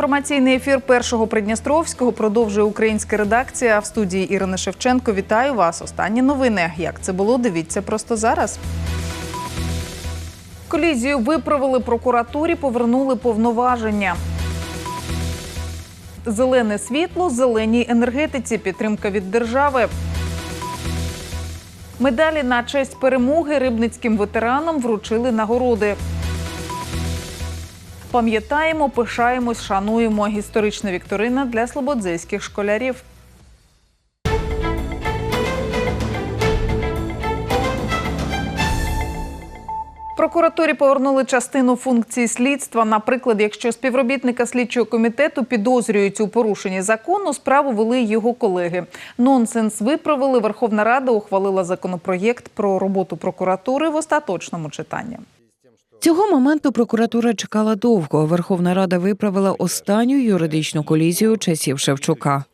Інформаційний ефір першого Придністровського продовжує українська редакція в студії Ірини Шевченко. Вітаю вас. Останні новини. Як це було? Дивіться просто зараз. Колізію виправили прокуратурі, повернули повноваження. Зелене світло, зеленій енергетиці, підтримка від держави. Медалі на честь перемоги рибницьким ветеранам вручили нагороди. Пам'ятаємо, пишаємось, шануємо. Історична вікторина для слободзейських школярів. Прокуратурі повернули частину функцій слідства. Наприклад, якщо співробітника слідчого комітету підозрюють у порушенні закону, справу вели його колеги. Нонсенс виправили. Верховна Рада ухвалила законопроєкт про роботу прокуратури в остаточному читанні. Цього моменту прокуратура чекала довго. Верховна Рада виправила останню юридичну колізію часів Шевчука.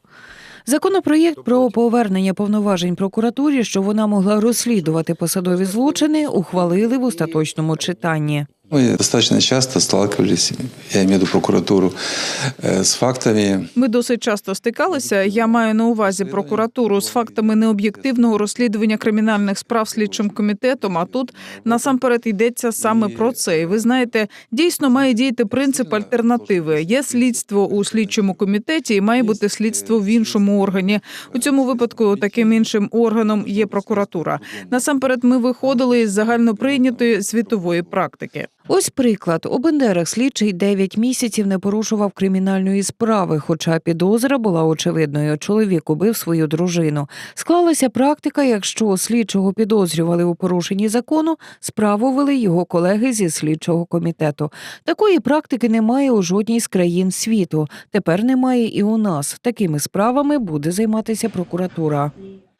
Законопроєкт про повернення повноважень прокуратурі, що вона могла розслідувати посадові злочини, ухвалили в остаточному читанні. Мы достаточно часто сталкивались, я имею в виду прокуратуру, э, с фактами Ми досить часто стикалися. Я маю на увазі прокуратуру з фактами необ'єктивного розслідування кримінальних справ слідчим комітетом. А тут насамперед йдеться саме про це. І ви знаєте, дійсно має діяти принцип альтернативи. Є слідство у слідчому комітеті, і має бути слідство в іншому органі. У цьому випадку таким іншим органом є прокуратура. Насамперед, ми виходили із загальноприйнятої світової практики. Ось приклад. У Бендерах слідчий 9 місяців не порушував кримінальної справи, хоча підозра була очевидною. Чоловік убив свою дружину. Склалася практика, якщо слідчого підозрювали у порушенні закону, справу вели його колеги зі слідчого комітету. Такої практики немає у жодній з країн світу. Тепер немає і у нас. Такими справами буде займатися прокуратура.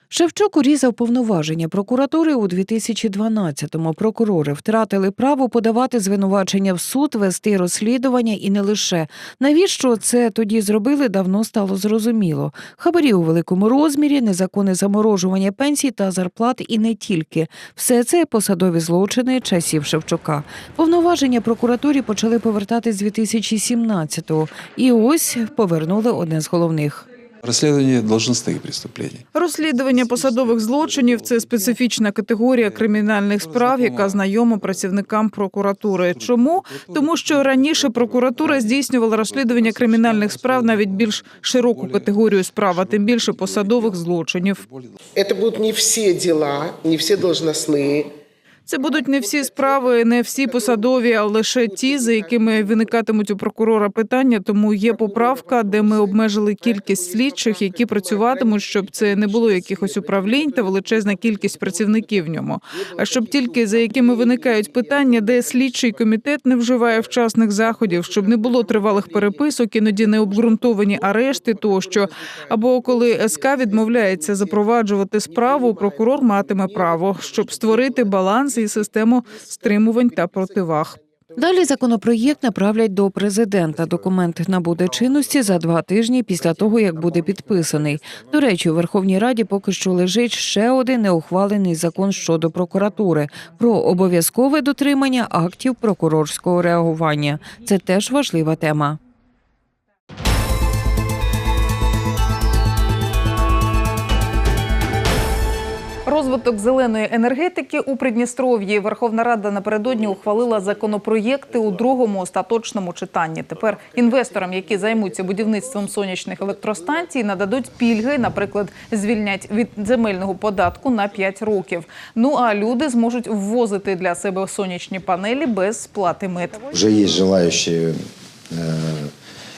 Шевчук урізав повноваження прокуратури у 2012-му. Прокурори втратили право подавати звинувачення в суд, вести розслідування і не лише. Навіщо це тоді зробили, давно стало зрозуміло. Хабарі у великому розмірі, незаконне заморожування пенсій та зарплат і не тільки. Все це посадові злочини часів Шевчука. Повноваження прокуратурі почали повертати з 2017-го. І ось повернули одне з головних расследования должностных преступлений. Розслідування посадових злочинів це специфічна категорія кримінальних справ, яка знайома працівникам прокуратури. Чому тому, що раніше прокуратура здійснювала розслідування кримінальних справ навіть більш широку категорію справ, а тим більше посадових злочинів. Это будут не все дела, не все должностные. Це будуть не всі справи, не всі посадові, а лише ті, за якими виникатимуть у прокурора питання. Тому є поправка, де ми обмежили кількість слідчих, які працюватимуть, щоб це не було якихось управлінь та величезна кількість працівників в ньому. А щоб тільки за якими виникають питання, де слідчий комітет не вживає вчасних заходів, щоб не було тривалих переписок, іноді необґрунтовані арешти, тощо або коли СК відмовляється запроваджувати справу, прокурор матиме право, щоб створити баланс і систему стримувань та противаг. Далі законопроєкт направлять до президента. Документ набуде чинності за два тижні після того, як буде підписаний. До речі, у Верховній Раді поки що лежить ще один неухвалений закон щодо прокуратури про обов'язкове дотримання актів прокурорського реагування. Це теж важлива тема. Розвиток зеленої енергетики у Придністров'ї Верховна Рада напередодні ухвалила законопроєкти у другому остаточному читанні. Тепер інвесторам, які займуться будівництвом сонячних електростанцій, нададуть пільги, наприклад, звільнять від земельного податку на 5 років. Ну а люди зможуть ввозити для себе сонячні панелі без сплати мит. Уже есть желающие э,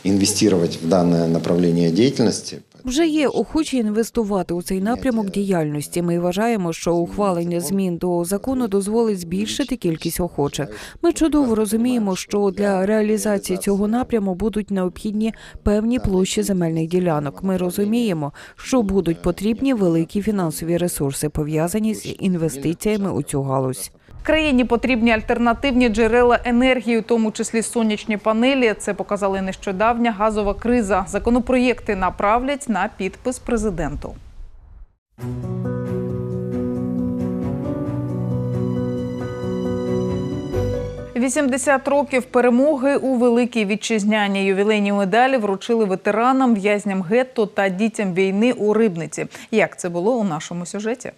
инвестировать в данное направление деятельности. Вже є охочі інвестувати у цей напрямок діяльності. Ми вважаємо, що ухвалення змін до закону дозволить збільшити кількість охочих. Ми чудово розуміємо, що для реалізації цього напряму будуть необхідні певні площі земельних ділянок. Ми розуміємо, що будуть потрібні великі фінансові ресурси пов'язані з інвестиціями у цю галузь. Країні потрібні альтернативні джерела енергії, у тому числі сонячні панелі. Це показала нещодавня газова криза. Законопроєкти направлять на підпис президенту. 80 років перемоги у великій вітчизняній ювілейні медалі вручили ветеранам, в'язням гетто та дітям війни у Рибниці. Як це було у нашому сюжеті?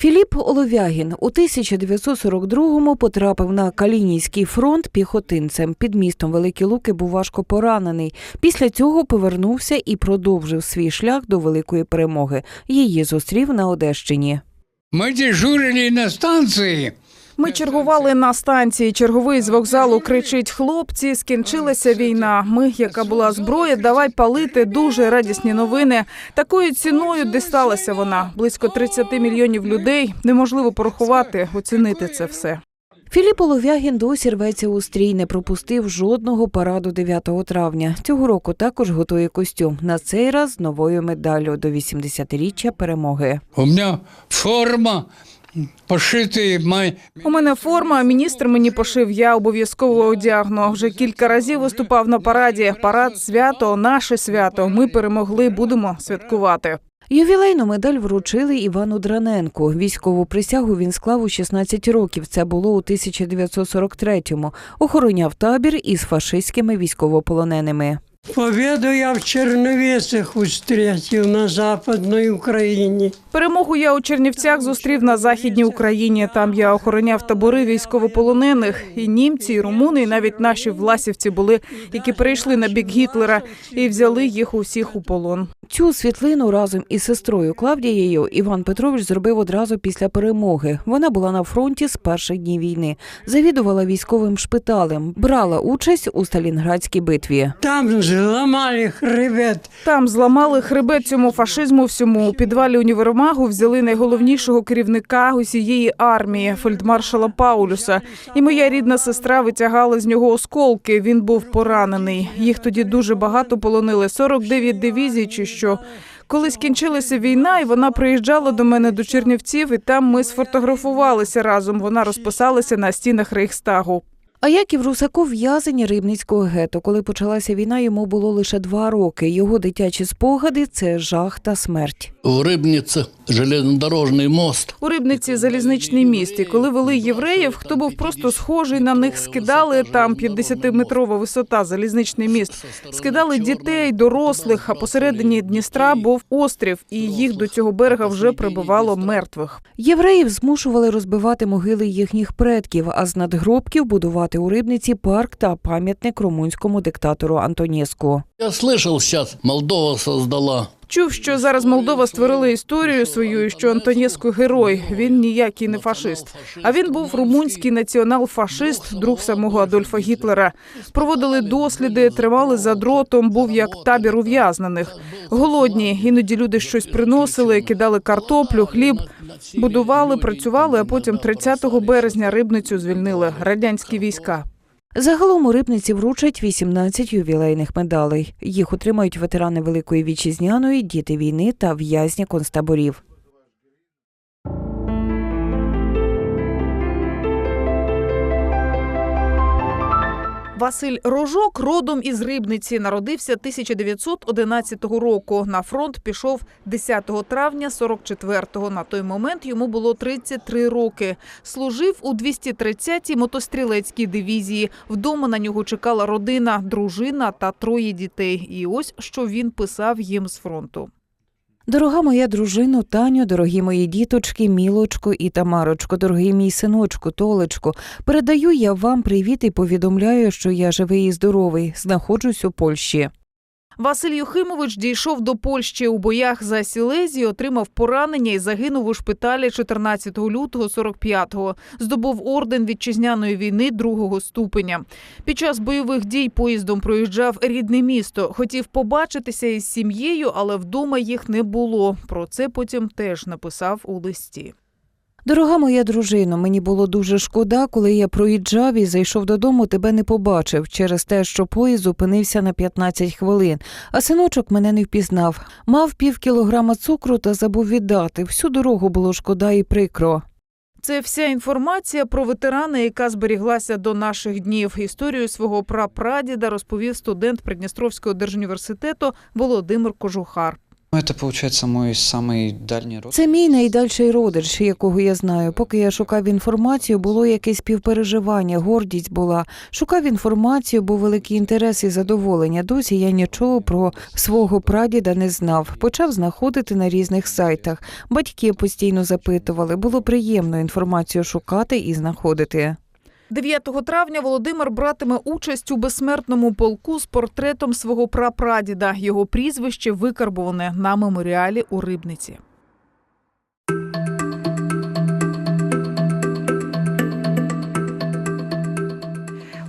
Філіп Оловягін у 1942-му потрапив на Калінійський фронт піхотинцем. Під містом Великі Луки був важко поранений. Після цього повернувся і продовжив свій шлях до великої перемоги. Її зустрів на Одещині. Ми дежурили на станции. Ми чергували на станції. Черговий з вокзалу кричить: хлопці, скінчилася війна. Ми, яка була зброя, давай палити. Дуже радісні новини. Такою ціною дісталася вона. Близько 30 мільйонів людей. Неможливо порахувати, оцінити це все. Філіп Оловягін досі рветься у стрій, не пропустив жодного параду 9 травня. Цього року також готує костюм. На цей раз з новою медаллю до 80-річчя перемоги. У меня форма, пошитые мои... У мене форма, міністр мені пошив. Я обов'язково одягну. Вже кілька разів виступав на параді. Парад свято, наше свято. Ми перемогли, будемо святкувати. Ювілейну медаль вручили Івану Драненку. Військову присягу він склав у 16 років. Це було у 1943-му. Охороняв табір із фашистськими військовополоненими. Победу я в Черновецах встретил на Западной Украине. Перемогу я у Чернівцях зустрів на західній Україні. Там я охороняв табори військовополонених. І німці, і румуни, і навіть наші власівці були, які перейшли на бік Гітлера і взяли їх усіх у полон. Цю світлину разом із сестрою Клавдією Іван Петрович зробив одразу після перемоги. Вона була на фронті з перших днів війни, завідувала військовим шпиталем, брала участь у Сталінградській битві. Там зломали хребет. Там зламали хребет цьому фашизму всьому. У підвалі універмагу взяли найголовнішого керівника усієї армії фельдмаршала Паулюса. І моя рідна сестра витягала з нього осколки. Він був поранений. Їх тоді дуже багато полонили 49 дивізій чи що. Коли скінчилася війна, і вона приїжджала до мене до Чернівців, і там ми сфотографувалися разом. Вона розписалася на стінах Рейхстагу. А Яків Русаков в'язень Рибницького гетто. Коли почалася війна, йому було лише два роки. Його дитячі спогади це жах та смерть. В Рыбнице железнодорожный мост. У Рибниці залізничний міст. І коли вели євреїв, хто був просто схожий на них, скидали там 50-метрова висота, залізничний міст. Скидали дітей, дорослих. А посередині Дністра був острів, і їх до цього берега вже прибивало мертвих. Євреїв змушували розбивати могили їхніх предків, а з надгробків будувати у Рибниці парк та пам'ятник румунському диктатору Антонєску. Я слышал, сейчас Молдова создала. Чув, що зараз Молдова створила історію свою, що Антонєску герой. Він ніякий не фашист. А він був румунський націонал-фашист, друг самого Адольфа Гітлера. Проводили досліди, тримали за дротом, був як табір ув'язнених. Голодні, іноді люди щось приносили, кидали картоплю, хліб. Будували, працювали, а потім 30 березня рибницю звільнили радянські війська. Загалом у Рибниці вручать 18 ювілейних медалей. Їх отримають ветерани Великої Вітчизняної, діти війни та в'язні концтаборів. Василь Рожок родом із Рибниці народився 1911 року. На фронт пішов 10 травня 44-го. На той момент йому було 33 роки. Служив у 230-й мотострілецькій дивізії. Вдома на нього чекала родина, дружина та троє дітей. І ось що він писав їм з фронту. Дорога моя дружино, Таню, дорогі мої діточки, Мілочко і Тамарочко, дорогий мій синочку, Толечко, передаю я вам привіт і повідомляю, що я живий і здоровий, знаходжусь у Польщі. Василь Юхимович дійшов до Польщі у боях за Сілезію, отримав поранення і загинув у шпиталі 14 лютого 45-го. Здобув орден вітчизняної війни другого ступеня. Під час бойових дій поїздом проїжджав рідне місто. Хотів побачитися із сім'єю, але вдома їх не було. Про це потім теж написав у листі. Дорога моя дружино, мені було дуже шкода, коли я проїжджав і зайшов додому, тебе не побачив через те, що поїзд зупинився на 15 хвилин, а синочок мене не впізнав. Мав пів кілограма цукру та забув віддати. Всю дорогу було шкода і прикро. Це вся інформація про ветерана, яка зберіглася до наших днів. Історію свого прапрадіда розповів студент Придністровського держуніверситету Володимир Кожухар. Ну, Это, получается, мой самый дальний родственник. Це мій найдальший родич, якого я знаю. Поки я шукав інформацію, було якесь співпереживання, гордість була. Шукав інформацію, був великий інтерес і задоволення. Досі я нічого про свого прадіда не знав. Почав знаходити на різних сайтах. Батьки постійно запитували. Було приємно інформацію шукати і знаходити. 9 травня Володимир братиме участь у безсмертному полку з портретом свого прапрадіда. Його прізвище викарбоване на меморіалі у Рибниці.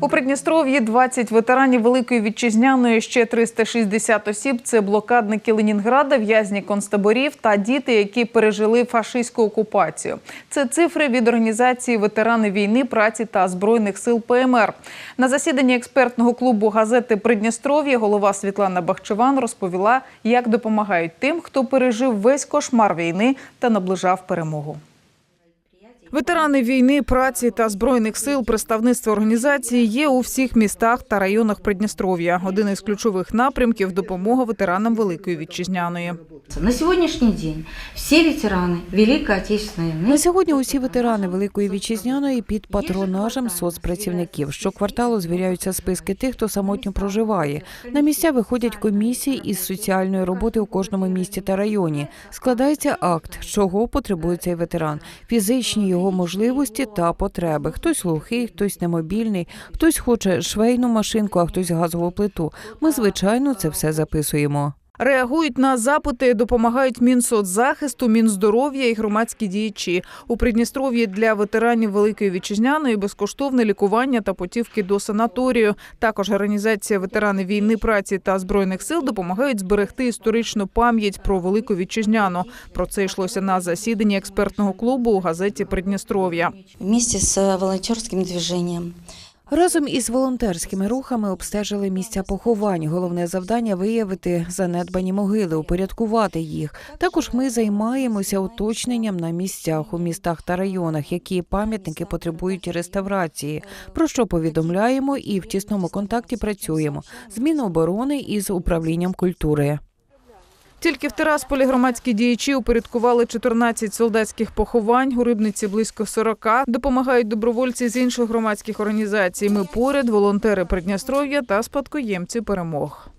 У Придністров'ї 20 ветеранів Великої Вітчизняної, ще 360 осіб. Це блокадники Ленінграда, в'язні концтаборів та діти, які пережили фашистську окупацію. Це цифри від організації ветерани війни, праці та збройних сил ПМР. На засіданні експертного клубу газети Придністров'я голова Світлана Бахчеван розповіла, як допомагають тим, хто пережив весь кошмар війни та наближав перемогу. Ветерани війни, праці та збройних сил представництва організації є у всіх містах та районах Придністров'я. Один із ключових напрямків допомога ветеранам Великої вітчизняної. На сегодняшний день все ветераны Великой Отечественной войны На сьогодні усі ветерани Великої Вітчизняної під патронажем соцпрацівників. Щокварталу звіряються списки тих, хто самотньо проживає. На місця виходять комісії із соціальної роботи у кожному місті та районі. Складається акт, чого потребує цей ветеран, фізичні його можливості та потреби. Хтось глухий, хтось немобільний, хтось хоче швейну машинку, а хтось газову плиту. Ми звичайно це все записуємо. Реагують на запити, допомагають Мінсоцзахисту, Мінздоров'я і громадські діячі. У Придністров'ї для ветеранів Великої Вітчизняної безкоштовне лікування та путівки до санаторію. Також організація ветерани війни, праці та збройних сил допомагають зберегти історичну пам'ять про Велику Вітчизняну. Про це йшлося на засіданні експертного клубу у газеті Придністров'я. вместе с волонтерским движением. Разом із волонтерськими рухами обстежили місця поховань. Головне завдання виявити занедбані могили, упорядкувати їх. Також ми займаємося уточненням на місцях у містах та районах, які пам'ятники потребують реставрації. Про що повідомляємо і в тісному контакті працюємо з Міноборони і з управлінням культури. Тільки в Тирасполі громадські діячі упорядкували 14 солдатських поховань. У Рибниці близько 40. Допомагають добровольці з інших громадських організацій. Ми поряд, волонтери Придністров'я та спадкоємці перемог.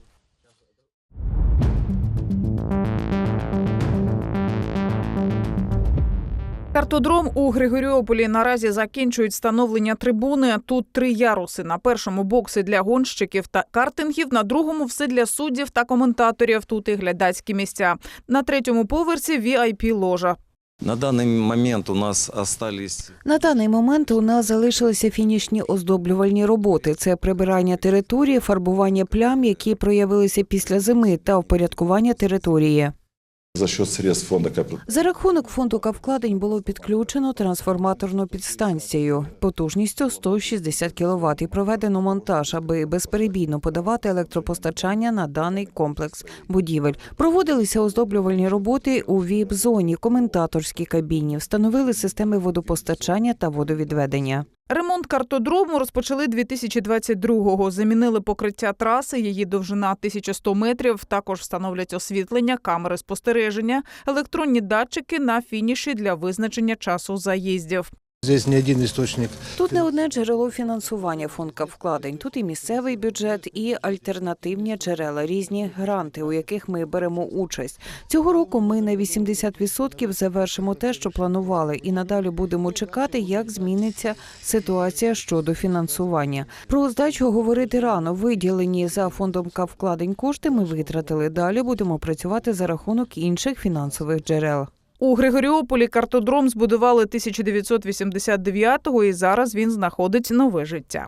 Картодром у Григоріополі наразі закінчують встановлення трибуни. Тут три яруси. На першому бокси для гонщиків та картингів, на другому все для суддів та коментаторів. Тут і глядацькі місця. На третьому поверсі vip ложа. На данный момент у нас остались На даний момент у нас залишилися фінішні оздоблювальні роботи: це прибирання території, фарбування плям, які проявилися після зими, та впорядкування території. За счет средств фонда КП. За рахунок фонду капвкладень було підключено трансформаторну підстанцію потужністю 160 кВт і проведено монтаж, аби безперебійно подавати електропостачання на даний комплекс будівель. Проводилися оздоблювальні роботи у ВІП-зоні, коментаторській кабіні, встановили системи водопостачання та водовідведення. Ремонт картодрому розпочали 2022-го. Замінили покриття траси, її довжина 1100 метрів. Також встановлять освітлення, камери спостереження, електронні датчики на фініші для визначення часу заїздів. Здесь не один источник. Тут не одне джерело фінансування фонд вкладень. Тут і місцевий бюджет, і альтернативні джерела, різні гранти, у яких ми беремо участь. Цього року ми на 80% завершимо те, що планували, і надалі будемо чекати, як зміниться ситуація щодо фінансування. Про здачу говорити рано. Виділені за фондом вкладень кошти ми витратили. Далі будемо працювати за рахунок інших фінансових джерел. У Григоріополі картодром збудували 1989-го і зараз він знаходить нове життя.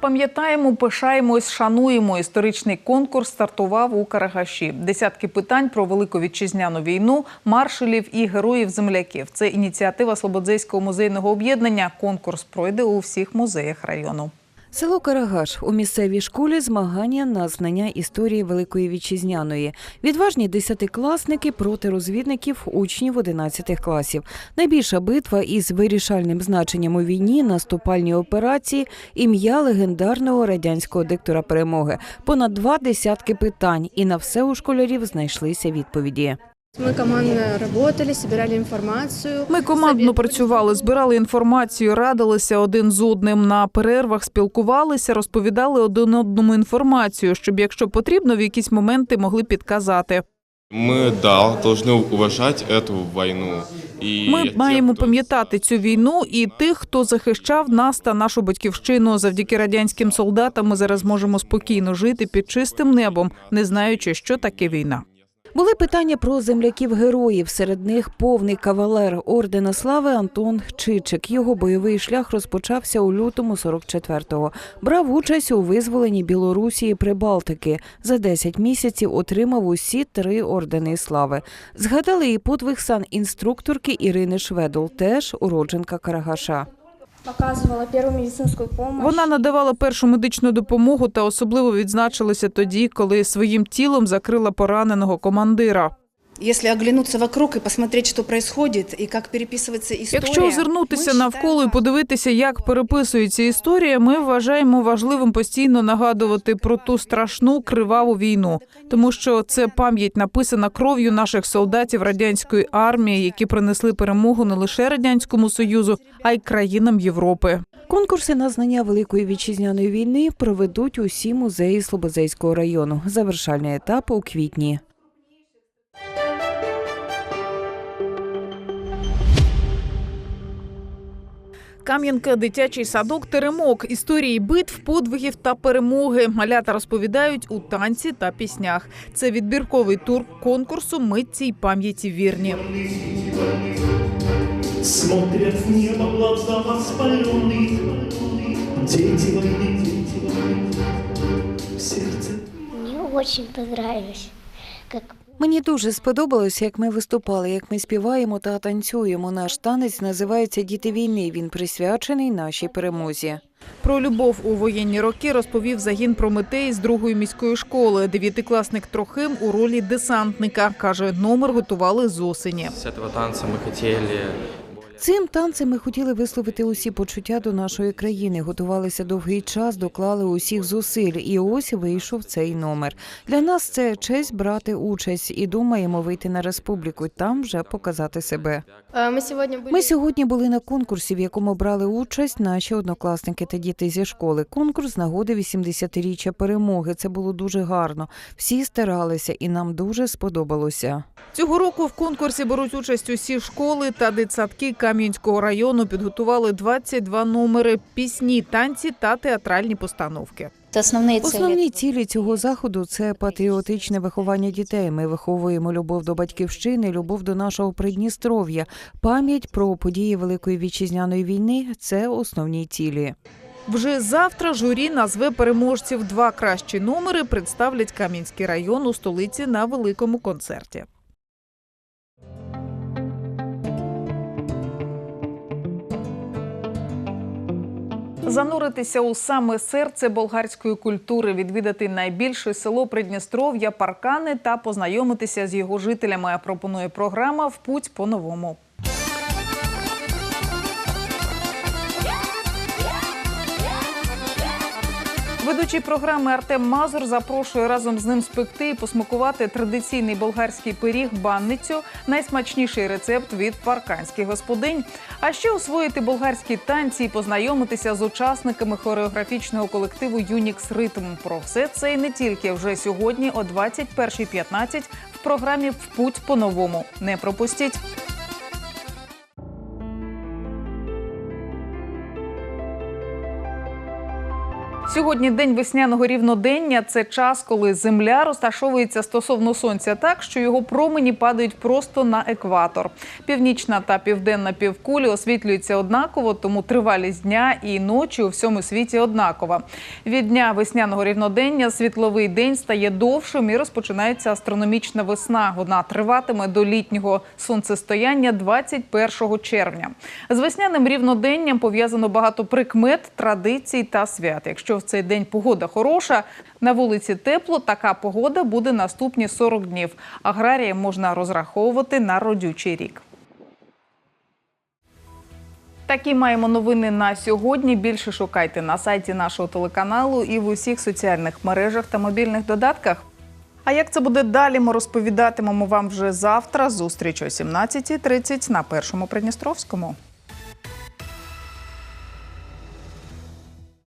Пам'ятаємо, пишаємось, шануємо. Історичний конкурс стартував у Карагаші. Десятки питань про велику вітчизняну війну, маршалів і героїв земляків. Це ініціатива Слободзейського музейного об'єднання. Конкурс пройде у всіх музеях району. Село Карагаш у місцевій школі змагання на знання історії Великої Вітчизняної. Відважні десятикласники проти розвідників учнів 11 класів. Найбільша битва із вирішальним значенням у війні, наступальні операції, ім'я легендарного радянського диктора перемоги. Понад два десятки питань, і на все у школярів знайшлися відповіді. Мы командно работали, собирали информацию. Ми командно працювали, збирали інформацію, радилися один з одним на перервах, спілкувалися, розповідали один одному інформацію, щоб, якщо потрібно, в якісь моменти могли підказати. Мы, да, должны уважать эту войну. И Ми тех, маємо кто- пам'ятати цю війну і тих, хто захищав нас та нашу батьківщину. Завдяки радянським солдатам ми зараз можемо спокійно жити під чистим небом, не знаючи, що таке війна. Були питання про земляків героїв. Серед них повний кавалер ордена слави Антон Чичик. Його бойовий шлях розпочався у лютому 44-го. Брав участь у визволенні Білорусі і Прибалтики. За 10 місяців отримав усі три ордени слави. Згадали і подвиг сан-інструкторки Ірини Шведол, теж уродженка Карагаша. Показывала першу медицинську допомогу. Вона надавала першу медичну допомогу та особливо відзначилася тоді, коли своїм тілом закрила пораненого командира. Если оглянуться вокруг и посмотреть, что происходит и как переписывается история. Якщо озирнутися навколо і подивитися, як переписується історія, ми вважаємо важливим постійно нагадувати про ту страшну криваву війну, тому що це пам'ять написана кров'ю наших солдатів радянської армії, які принесли перемогу не лише радянському союзу, а й країнам Європи. Конкурси на знання Великої вітчизняної війни проведуть усі музеї Слободзейського району. Завершальний етап у квітні. Кам'янка, дитячий садок, теремок, історії битв, подвигів та перемоги. Малята розповідають у танці та піснях. Це відбірковий тур конкурсу Митці й пам'яті вірні. Смотрят в небо глаза воспаленные, Дети войны, дети войны, в сердце Мне очень понравилось, как Мені дуже сподобалося, як ми виступали, як ми співаємо та танцюємо. Наш танець називається Діти війни. Він присвячений нашій перемозі. Про любов у воєнні роки розповів загін Прометей з другої міської школи. Дев'ятикласник Трохим у ролі десантника каже, номер готували з осені. З цього танцю ми хотели Цим танцем ми хотіли висловити усі почуття до нашої країни. Готувалися довгий час, доклали усіх зусиль, і ось вийшов цей номер. Для нас це честь брати участь і думаємо вийти на республіку, там вже показати себе. Мы сегодня были... Ми сьогодні були на конкурсі, в якому брали участь наші однокласники та діти зі школи. Конкурс з нагоди 80-річчя перемоги. Це було дуже гарно. Всі старалися, і нам дуже сподобалося. Цього року в конкурсі беруть участь усі школи та дитсадки Кам'янського району. Підготували 22 номери, пісні, танці та театральні постановки. основные цели. Основні цілі цього заходу це патріотичне виховання дітей. Ми виховуємо любов до батьківщини, любов до нашого Придністров'я, пам'ять про події Великої вітчизняної війни. Це основні цілі. Вже завтра журі назве переможців. Два кращі номери представлять Кам'янський район у столиці на великому концерті. Зануритися у саме серце болгарської культури, відвідати найбільше село Придністров'я, паркани та познайомитися з його жителями. Пропонує програма В путь по-новому. Ведучий програми Артем Мазур запрошує разом з ним спекти і посмакувати традиційний болгарський пиріг банницю, найсмачніший рецепт від парканських господинь. А ще освоїти болгарські танці і познайомитися з учасниками хореографічного колективу Юнікс Ритм. Про все це і не тільки вже сьогодні о 21.15 в програмі В путь по-новому. Не пропустіть. Сьогодні день весняного рівнодення. Це час, коли земля розташовується стосовно сонця так, що його промені падають просто на екватор. Північна та південна півкулі освітлюються однаково, тому тривалість дня і ночі у всьому світі однакова. Від дня весняного рівнодення світловий день стає довшим і розпочинається астрономічна весна. Вона триватиме до літнього сонцестояння 21 червня. З весняним рівноденням пов'язано багато прикмет, традицій та свят. Якщо в цей день погода хороша, на вулиці тепло, така погода буде наступні 40 днів. Аграріям можна розраховувати на родючий рік. Такі маємо новини на сьогодні. Більше шукайте на сайті нашого телеканалу і в усіх соціальних мережах та мобільних додатках. А як це буде далі, ми розповідатимемо вам вже завтра. Зустріч о 17.30 на першому Придністровському.